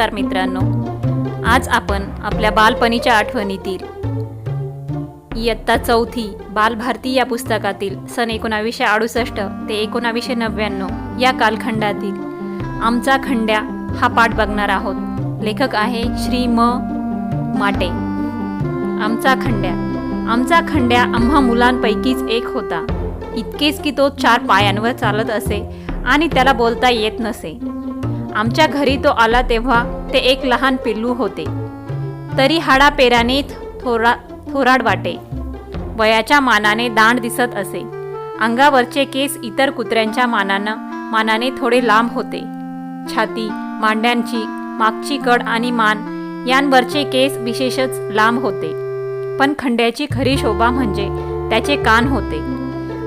नमस्कार मित्रांनो. आज आपण आपल्या बालपणीच्या आठवणीतील इयत्ता चौथी बालभारती या पुस्तकातील सन एकोणावीसशे अडुसष्ट ते एकोणावीसशे नव्याण्णव या कालखंडातील आमचा खंड्या हा पाठ बघणार आहोत. लेखक आहे श्री म. माटे. आमचा खंड्या. आमचा खंड्या आम्हा मुलांपैकीच एक होता. इतकेच की तो चार पायांवर चालत असे आणि त्याला बोलता येत नसे. आमच्या घरी तो आला तेव्हा ते एक लहान पिल्लू होते. तरी हाडापेराने थोरा थोराड वाटे. वयाच्या मानाने दांड दिसत असे. अंगावरचे केस इतर कुत्र्यांच्या मानानं मानाने थोडे लांब होते. छाती मांड्यांची मागची कड आणि मान यांवरचे केस विशेषच लांब होते. पण खंड्याची खरी शोभा म्हणजे त्याचे कान होते.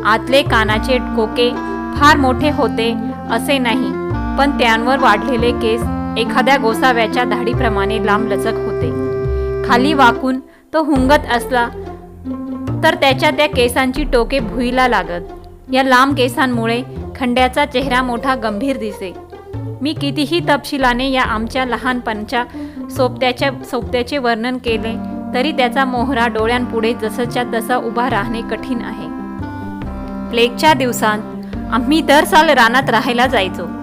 आतले कानाचे कोके फार मोठे होते असे नाही पण त्यांवर वाढलेले केस एखाद्या गोसाव्याच्या धाडीप्रमाणे लांबलचक होते. खाली वाकून तो हुंगत असला तर त्याच्या त्या केसांची टोके भुईला लागत. या लांब केसांमुळे खंड्याचा चेहरा मोठा गंभीर दिसे. मी कितीही तपशिलाने या आमच्या लहानपणच्या सोबत्याच्या सोबत्याचे वर्णन केले तरी त्याचा मोहरा डोळ्यांपुढे जसंच्या तसा उभा राहणे कठीण आहे. प्लेगच्या दिवसांत आम्ही दर साल रानात राहायला जायचो.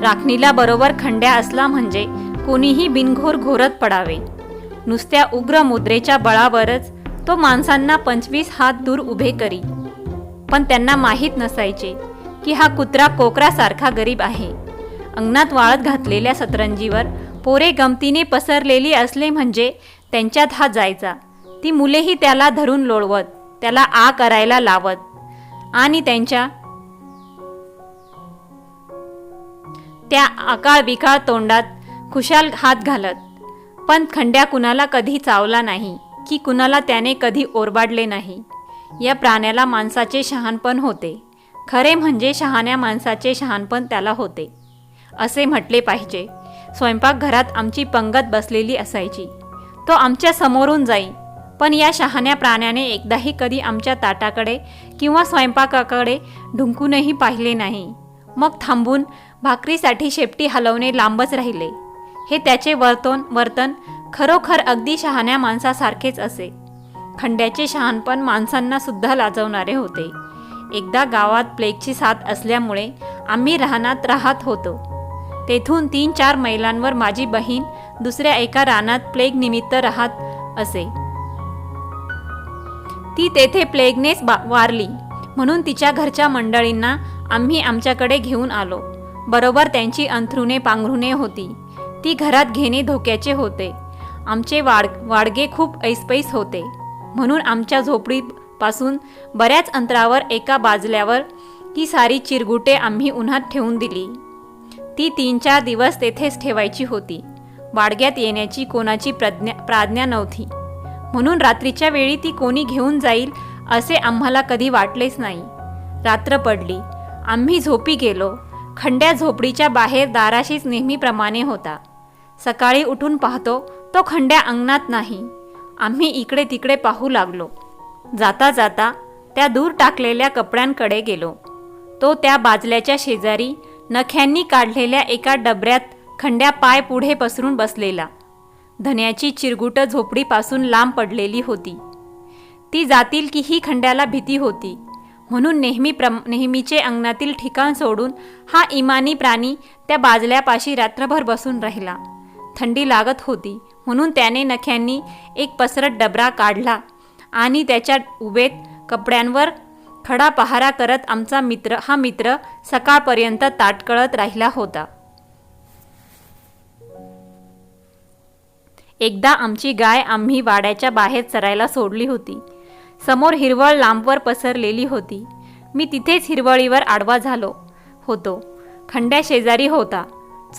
राखणीला बरोबर खंड्या असला म्हणजे कोणीही बिनघोर घोरत पडावे. नुसत्या उग्र मुद्रेच्या बळावरच तो माणसांना पंचवीस हात दूर उभे करी. पण त्यांना माहीत नसायचे की हा कुत्रा कोकरासारखा गरीब आहे. अंगणात वाळत घातलेल्या सतरंजीवर पोरे गमतीने पसरलेली असले म्हणजे त्यांच्यात हा जायचा. ती मुलेही त्याला धरून लोळवत त्याला आ करायला लावत. आणि त्यांच्या त्या आकाळ बिकाळ तोंडात खुशाल हात घालत. पण खंड्या कुणाला कधी चावला नाही की कुणाला त्याने कधी ओरबाडले नाही. या प्राण्याला माणसाचे शहाणपण होते. खरे म्हणजे शहाण्या माणसाचे शहाणपण त्याला होते. असे म्हटले पाहिजे. स्वयंपाकघरात आमची पंगत बसलेली असायची. तो आमच्या समोरून जाई. पण या शहाण्या प्राण्याने एकदाही कधी आमच्या ताटाकडे किंवा स्वयंपाकाकडे ढुंकूनही पाहिले नाही. मग थांबून भाकरीसाठी शेपटी हलवणे लांबच राहिले. हे त्याचे वर्तन वर्तन खरोखर अगदी शहाण्या माणसासारखेच असे. खंड्याचे शहाणपण माणसांना सुद्धा लाजवणारे होते. एकदा गावात प्लेगची साथ असल्यामुळे आम्ही राहण्यात राहत होतो. तेथून तीन चार मैलांवर माझी बहीण दुसऱ्या एका रानात प्लेग निमित्त राहत असे. ती तेथे प्लेगनेच बा वारली. म्हणून तिच्या घरच्या मंडळींना आम्ही आमच्याकडे घेऊन आलो. बरोबर त्यांची अंथरुणे पांघरुणे होती. ती घरात घेणे धोक्याचे होते. आमचे वाड वाडगे खूप ऐसपैस होते. म्हणून आमच्या झोपडीपासून बऱ्याच अंतरावर एका बाजल्यावर ती सारी चिरगुटे आम्ही उन्हात ठेवून दिली. ती तीन चार दिवस तेथेच ठेवायची होती. वाडग्यात येण्याची कोणाची प्रज्ञा प्राज्ञा नव्हती. म्हणून रात्रीच्या वेळी ती कोणी घेऊन जाईल असे आम्हाला कधी वाटलेच नाही. रात्र पडली. आम्ही झोपी गेलो. खंड्या झोपडीच्या बाहेर दाराशीच नेहमीप्रमाणे होता. सकाळी उठून पाहतो तो खंड्या अंगणात नाही. आम्ही इकडे तिकडे पाहू लागलो. जाता जाता त्या दूर टाकलेल्या कपड्यांकडे गेलो. तो त्या बाजल्याच्या शेजारी नख्यांनी काढलेल्या एका डबऱ्यात खंड्या पाय पुढे पसरून बसलेला. धन्याची चिरगुट झोपडीपासून लांब पडलेली होती. ती जातील की ही खंड्याला भीती होती. म्हणून नेहमी प्रम नेहमीचे अंगणातील ठिकाण सोडून हा इमानी प्राणी त्या बाजल्यापाशी रात्रभर बसून राहिला. थंडी लागत होती म्हणून त्याने नख्यांनी एक पसरट डबरा काढला आणि त्याच्या उभेत कपड्यांवर खडा पहारा करत आमचा मित्र हा मित्र सकाळपर्यंत ताटकळत राहिला होता. एकदा आमची गाय आम्ही वाड्याच्या बाहेर चरायला सोडली होती. समोर हिरवळ लांबवर पसरलेली होती. मी तिथेच हिरवळीवर आडवा झालो होतो. खंड्या शेजारी होता.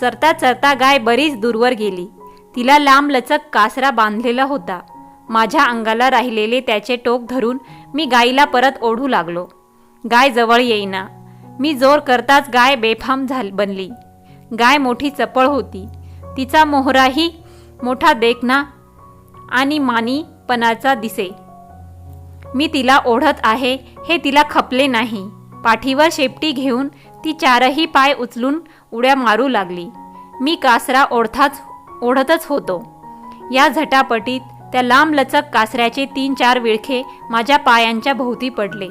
चरता चरता गाय बरीच दूरवर गेली. तिला लांब लचक कासरा बांधलेला होता. माझ्या अंगाला राहिलेले त्याचे टोक धरून मी गायीला परत ओढू लागलो. गाय जवळ येईना. मी जोर करताच गाय बेफाम झाल बनली. गाय मोठी चपळ होती. तिचा मोहराही मोठा देखना आणि मानीपणाचा दिसे. मी तिला ओढत आहे हे तिला खपले नाही. पाठीवर शेपटी घेऊन ती चारही पाय उचलून उड्या मारू लागली. मी कासरा ओढताच ओढतच होतो. या झटापटीत त्या लांबलचक कासऱ्याचे तीन चार विळखे माझ्या पायांच्या भोवती पडले.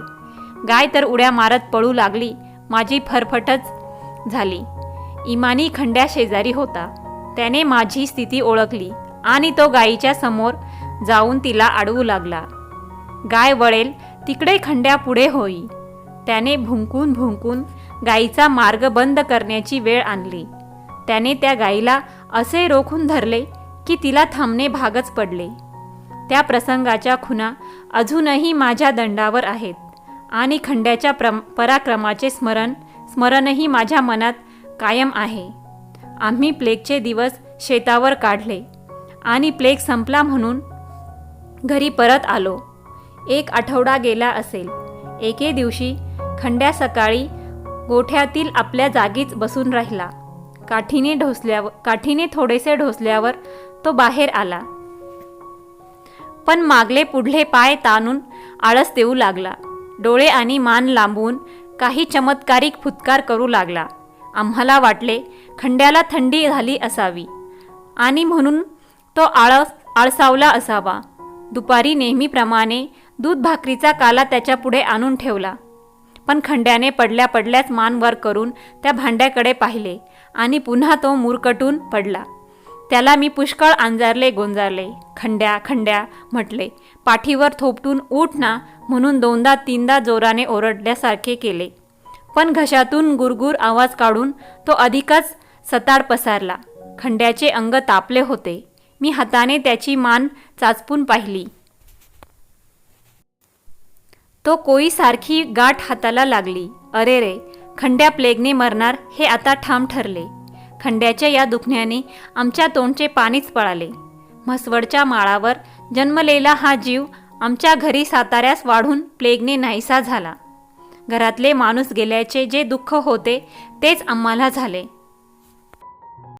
गाय तर उड्या मारत पळू लागली माझी फरफटच झाली. इमानी खंड्या शेजारी होता. त्याने माझी स्थिती ओळखली आणि तो गायीच्या समोर जाऊन तिला अडवू लागला. गाय वळेल तिकडे खंड्या पुढे होई. त्याने भुंकून भुंकून गायीचा मार्ग बंद करण्याची वेळ आणली. त्याने त्या गायीला असे रोखून धरले की तिला थांबणे भागच पडले. त्या प्रसंगाच्या खुणा अजूनही माझ्या दंडावर आहेत आणि खंड्याच्या प्रम पराक्रमाचे स्मरण स्मरणही माझ्या मनात कायम आहे. आम्ही प्लेगचे दिवस शेतावर काढले आणि प्लेग संपला म्हणून घरी परत आलो. एक आठवडा गेला असेल. एके दिवशी खंड्या सकाळी गोठ्यातील आपल्या जागीच बसून राहिला. काठीने ढोसल्यावर काठीने थोडेसे ढोसल्यावर तो बाहेर आला. पण मागले पुढले पाय ताणून आळस देऊ लागला. डोळे आणि मान लांबून काही चमत्कारिक फुत्कार करू लागला. आम्हाला वाटले खंड्याला थंडी झाली असावी. आणि म्हणून तो आळस आळसावला असावा. दुपारी नेहमीप्रमाणे दूध भाकरीचा काला त्याच्या पुढे आणून ठेवला. पण खंड्याने पडल्या पडल्याच मान वर करून त्या भांड्याकडे पाहिले आणि पुन्हा तो मुरकटून पडला. त्याला मी पुष्कळ अंजारले गोंजारले. खंड्या खंड्या म्हटले पाठीवर थोपटून उठ ना म्हणून दोनदा तीनदा जोराने ओरडल्यासारखे केले. पण घशातून गुरगुर आवाज काढून तो अधिकच सताड पसारला. खंड्याचे अंग तापले होते. मी हाताने त्याची मान चाचपून पाहिली. तो कोळीसारखी गाठ हाताला लागली. अरे रे खंड्या प्लेगने मरणार हे आता ठाम ठरले. खंड्याच्या या दुखण्याने आमच्या तोंडचे पाणीच पळाले. म्हसवडच्या माळावर जन्मलेला हा जीव आमच्या घरी साताऱ्यास वाढून प्लेगने नाहीसा झाला. घरातले माणूस गेल्याचे जे दुःख होते तेच आम्हाला झाले.